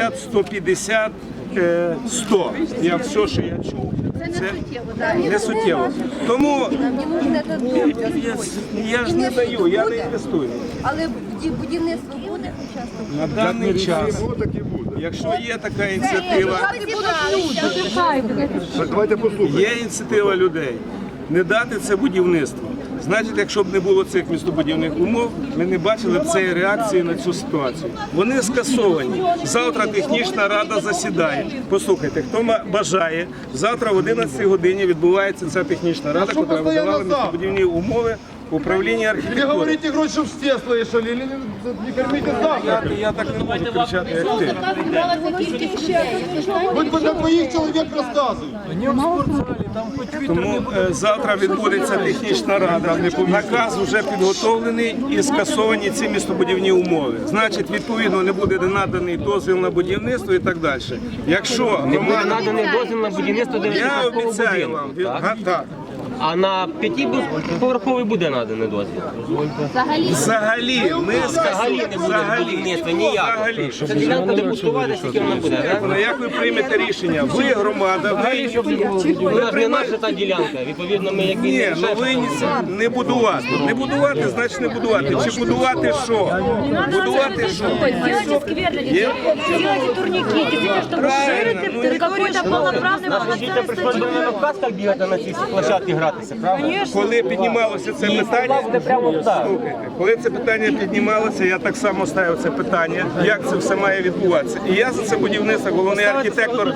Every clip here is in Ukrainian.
150, е, 100. Я все, що я чув. Це не суттєво. Тому я, я ж не даю, я не інвестую. Але будівництво буде? На даний час, якщо є така ініціатива, є ініціатива людей не дати це будівництво. Значить, якщо б не було цих містобудівних умов, ми не бачили б цієї реакції на цю ситуацію. Вони скасовані. Завтра технічна рада засідає. Послухайте, хто бажає, завтра в 11 годині відбувається ця технічна рада, яка видавала містобудівні умови управління Не архітектури. говорите гроші, щоб стесло ішли, не, не, не кормите Я, завтра. я так не можу кричати, як ти. Хоч би на твоїх чоловік розказують. Тому е, завтра відбудеться технічна рада. Наказ вже підготовлений і скасовані ці містобудівні умови. Значить, відповідно не буде наданий дозвіл на будівництво і так далі. Якщо Буде громада, наданий дозвіл на будівництво я обіцяю вам, від- га- так. А на п'ятиповерховий буде наданий дозвіл. Взагалі, ми Взагалі не буде взагалі, будівництва ніякого. взагалі. Ця ділянка буде пустувати, скільки вона буде? Ну, Як ви приймете рішення? Ви громада, ви Вона ж не наша та ділянка. Відповідно, ми як ні, ну ви ні- не будувати. Не будувати, значить не будувати. Чи будувати що? Будувати що? Сделайте сквер для детей, сделайте турники, действительно, чтобы Правильно, ну, полноправный Наші діти прийшли до мене в казках бігати на цій площадці гратися, правда? Коли піднімалося це питання, слухайте, коли це питання піднімалося, я так само ставив це питання, як це все має відбуватися. І я за це будівництво, головний архітектор.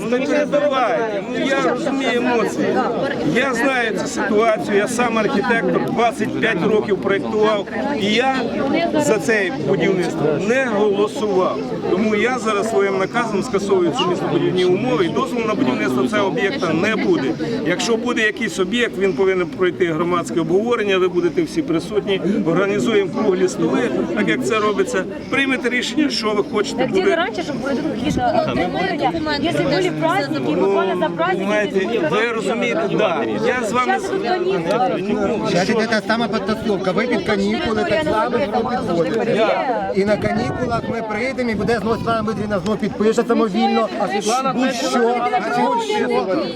Ну не перебивайте, ну я розумію емоції. Я знаю цю ситуацію, я сам архітектор, 25 років проєктував, і я за це будівництво не голосував. Тому я зараз своїм наказом скасовую ці містобудівні умови і дозволу на будівництво цього об'єкта не буде. Якщо буде якийсь об'єкт, він повинен пройти громадське обговорення, ви будете всі присутні, організуємо круглі столи, так як це робиться. Приймете рішення, що ви хочете Где буде. раньше, чтобы вот эту хижу Если были праздники, буквально за праздники, Знаєте, ви розумієте, да. Я з вами Сейчас идут каникулы. Ну, Зараз що? іде та сама підтасовка. Ви під канікули так само знову підходите. І на канікулах ми прийдемо і буде знову Світлана Дмитрівна знову підпише самовільно. Будь-що, будь-що.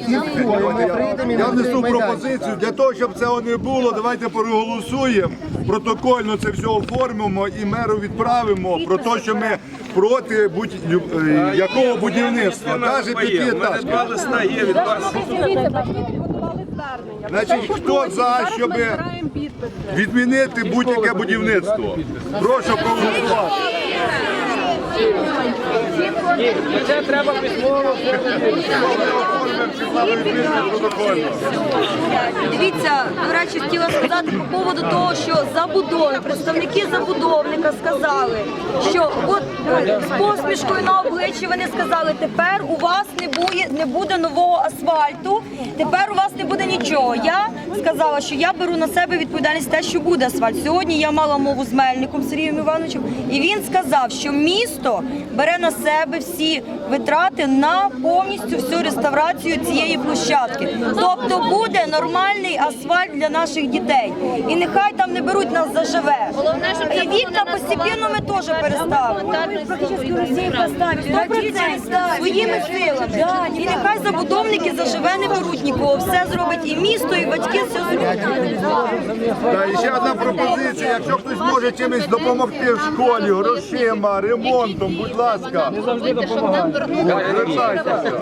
І все, і ми прийдемо і Я на внесу пропозицію для того, щоб цього не було. Давайте проголосуємо. Протокольно це все оформимо і меру відправимо про те, що ми проти будь-якого будівництва, навіть У два листа є від вас. Значить, хто за, щоб відмінити будь-яке будівництво? Прошу проголосувати. Дивіться, до речі, хотіла сказати по поводу того, що забудови, представники забудовника сказали, що от е, з посмішкою на обличчі вони сказали, тепер у вас не буде, не буде нового асфальту, тепер у вас не буде нічого. Я сказала, що я беру на себе відповідальність те, що буде асфальт. Сьогодні я мала мову з Мельником Сергієм Івановичем, і він сказав, що місто бере на себе всі витрати на повністю всю реставрацію цієї площадки. Тобто буде нормальний асфальт для наших дітей. І нехай там не беруть нас заживе. І вікна постійно ми теж переставимо. Своїми силами. І нехай забудовники заживе не беруть нікого. Все зробить і місто, і батьки все зроблять. Та і ще одна пропозиція. Якщо хтось може чимось допомогти в школі, грошима, ремонтом, будь ласка. Звертайтеся.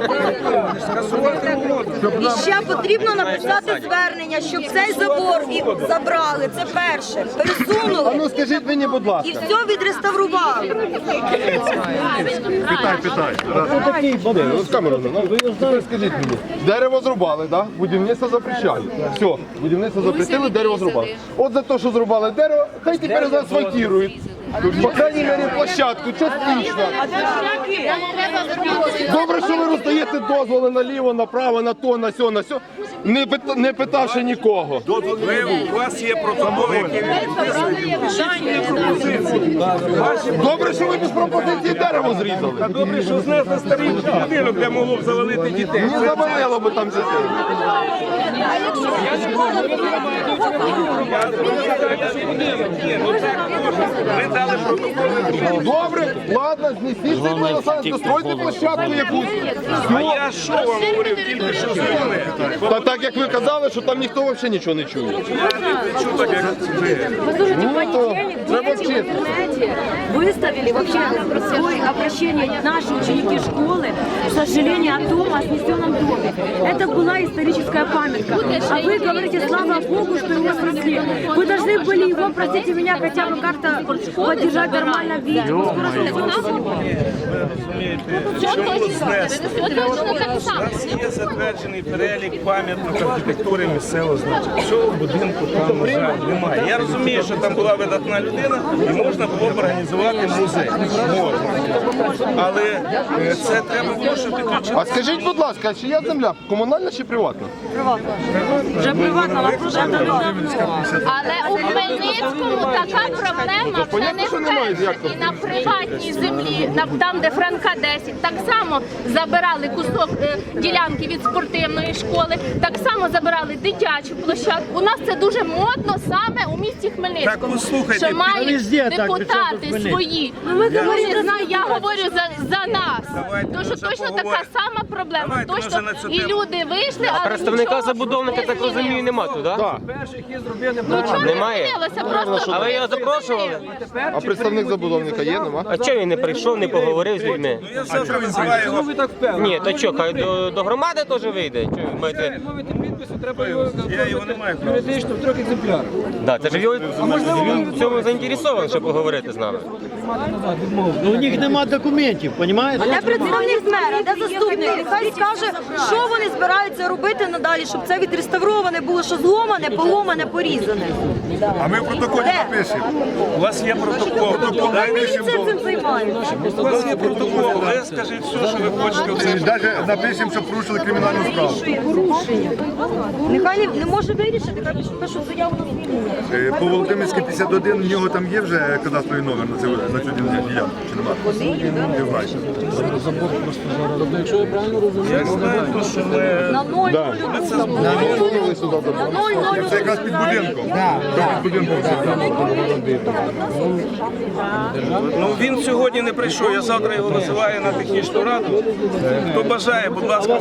Щоб І ще потрібно написати звернення, щоб цей забор і забрали. Це перше. Пересунули. Ну скажіть мені, будь ласка. І все відреставрували. Питай, питай. Ну, з камерою, ну, тепер скажіть мені. Дерево зрубали, так? Будівництво запрещали. Все, будівництво запретили, дерево зрубали. От за те, що зрубали дерево, хай тепер заасфальтують. По крайній мірі площадку, частично. Добре, що ви роздаєте дозволи наліво, направо, на то, на сьо, на сьо, не, пита- не питавши нікого. Ви, у вас є протоколи, які ви підписуєте. Добре, що ви без пропозиції дерево зрізали. Та добре, що знесли старий будинок, де могло б завалити дітей. Не завалило би там дітей. Ні, ну так можна. Ви складали протокол. Добре, ладно, знесіть цей Олександр, стройте площадку якусь. А я що вам говорив тільки що з мене? Та так як ви казали, що там ніхто взагалі нічого не чує. Чого так, як ви? Ну то треба вчити. Выставили вообще свое обращение наши ученики школы, сожаление о том, о снесенном доме. Это была историческая памятка. А вы говорите, слава Богу, что его спасли. Вы должны были его, простите меня, хотя бы как-то поддержать в нормальном виде. Скоро снесем. Чому знести? У нас є затверджений перелік пам'яток архітектури місцевого значення. Цього будинку там, на жаль, немає. Я розумію, що там була видатна людина і можна було б організувати музей. Можна. Але е, це треба було, щоб підключити. А скажіть, будь ласка, чи є земля комунальна чи приватна? Приватна. Вже приватно, але вже давно. Але у Хмельницькому така проблема вже понятно, не що немає. І на приватній землі, на- там, де Франка 10, так само забирали кусок е, ділянки від спортивної школи, так само забирали дитячу площадку. У нас це дуже модно саме у місті Так, Хмельницькому. послухайте, що мають депутати свої. Я не знаю, я говорю за, за нас. Давайте, Тому що може, точно така поговоримо. сама проблема. Давайте, Точно на цю і тему. люди вийшли, але Представника нічого забудовника, так не розумію, нема тут, так? Так. Нічого не Немає? змінилося, просто А ви його запрошували? А представник забудовника є, нема? А чого він не прийшов, не поговорив з людьми? Я завтра визиваю його. Ні, то що, хай до, до громади теж вийде. Чого ви маєте? Я його не маю права. Да, це ж його, він в цьому заінтересований, щоб поговорити з нами. Ну, у них нема документів, розумієте? Де представник мера, де заступник? Нехай скаже, що вони збираються робити надалі, щоб це відреставроване було, що зломане, поломане, порізане. А ми в протоколі напишемо. У вас є протокол. Хай міліція цим займається. У вас є протокол. Ви скажіть все, що ви хочете. в Навіть напишемо, що порушили кримінальну справу. Порушення. Нехай не, не може вирішити, хай пишуть- заяву на звільнення. Е, По Володимирській 51 в нього там є вже кадастровий номер на цю, на цю ділянку, чи немає? Не знаєте. Я знаю, то, що ви... На ноль Да. Засунули сюди до на ноль ноль Це якраз під будинком. Це під будинком. Ну він сьогодні не прийшов. Я завтра його називаю на технічну раду. Хто бажає, будь ласка,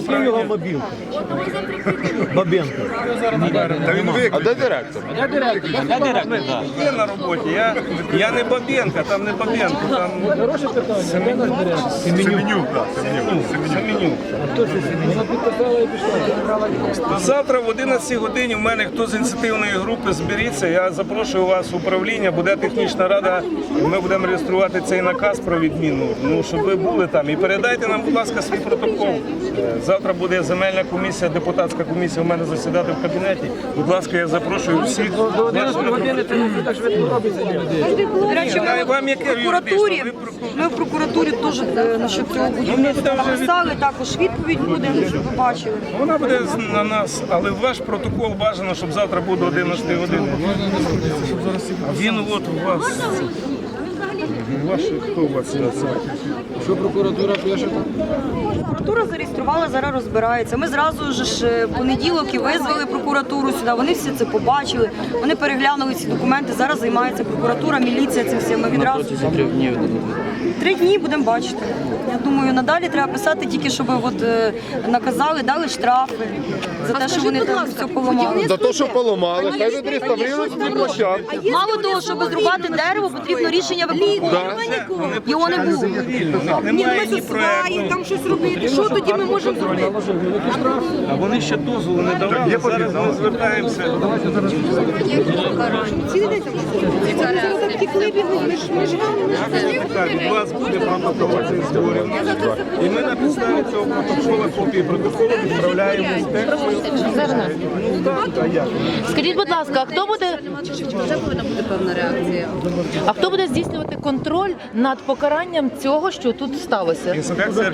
У Бабенко. Та він А де директор? Я директор, так. Є на роботі. Я, я не Бабенка, там не Бабенко, там Семенюк, так, Семенюк. Семенюк. То Завтра в 11 годині в мене хто з ініціативної групи зберіться. Я запрошую вас в управління, буде технічна рада. Ми будемо реєструвати цей наказ про відміну. Ну щоб ви були там і передайте нам, будь ласка, свій протокол. Е, Завтра буде земельна комісія, депутатська комісія мене засідати в кабінеті. Будь ласка, я запрошую всіх. До 11 години До речі, А ми вам в яке прокуратурі. Ми в прокуратурі теж е, насчет цього будівництва написали, також відповідь буде, щоб ви бачили. Вона буде з- на нас, але ваш протокол бажано, щоб завтра буде 11 години. Він от у вас. Ваш, хто у вас? Що Прокуратура зареєструвала, зараз розбирається. Ми зразу ж е, в понеділок і визвали прокуратуру сюди. Вони всі це побачили, вони переглянули ці документи. Зараз займається прокуратура, міліція цим всім. Ми відразу три дні будемо бачити. Я думаю, надалі треба писати тільки, щоб от е, наказали, дали штрафи за те, що вони там все поламали. За те, що поламали, хай ці площадки. Мало того, щоб зрубати дерево, потрібно рішення виконкому. Його не було. Немає ні проекту. там щось робити. Що тоді ми можемо зробити? А вони ще дозволу не давали. Зараз ми звертаємося. У вас буде протокол цих зборів. І ми на підставі цього протоколу, копії протоколу відправляємо інспекцію. Ну? Скажіть, будь ласка, а хто буде Вже повинна бути певна реакція. а хто буде здійснювати контроль над покаранням цього, що тут сталося? Інспекція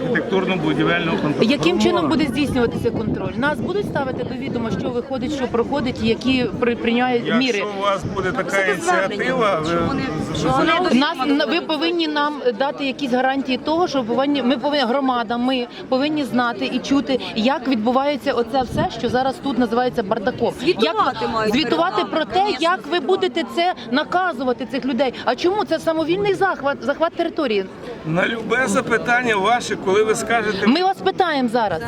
архітектурно-будівельного контролю. Яким чином буде здійснюватися контроль? Нас будуть ставити до відома, що виходить, що проходить, які при- прийняють міри. Якщо у вас буде така ініціатива, ви Нас ви повинні нам дати якісь гарантії того, що повинні ми повинні громада, ми повинні знати і чути, як відбувається оце все, що зараз тут називається бардаком. Звітувати як мають звітувати про те, конечно. як ви будете це наказувати цих людей. А чому це самовільний захват, захват території? На любе запитання ваше, коли ви скажете, Ми вас питаємо зараз.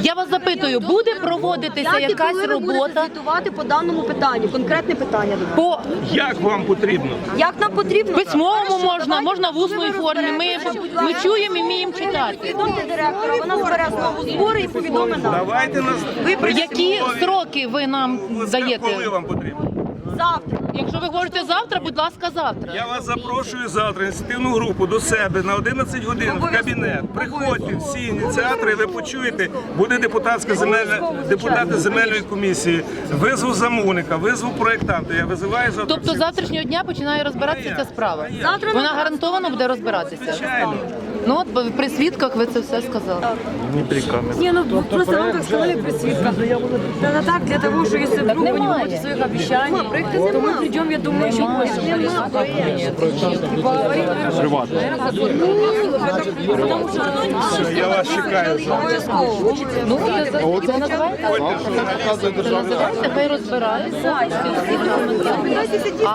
Я вас запитую, буде проводитися Як і якась коли ви будете робота звітувати по даному питанню? Конкретне питання до вас. по як вам потрібно? Як нам потрібно? письмовому можна, давайте, можна в усній формі. Ми, ми чуємо і вміємо читати. Повідомте директора, вона збере знову збори і повідомить нам. Давайте нас Які строки ви нам коли даєте? вам потрібно. Завтра. Якщо ви говорите завтра, будь ласка, завтра. Я вас запрошую завтра ініціативну групу до себе на 11 годин в кабінет. Приходьте всі ініціатори, ви почуєте. Буде депутатська земельна депутати земельної комісії. Визву замовника, визву проєктанта. Я визиваю завтра. Тобто з завтрашнього дня починає розбиратися ця справа. Завтра Вона гарантовано буде розбиратися. Звичайно. Ну от при свідках ви це все сказали. Не, ну просто вам так сказали при свідках. Это так, для того, что если вдруг вы не немає. будете своих обещаний, то мы придем, я думаю, еще больше. Я вас чекаю. Обов'язково. Ну, це, це називається, Показує це державний називається, хай розбираються. всі- всі документи.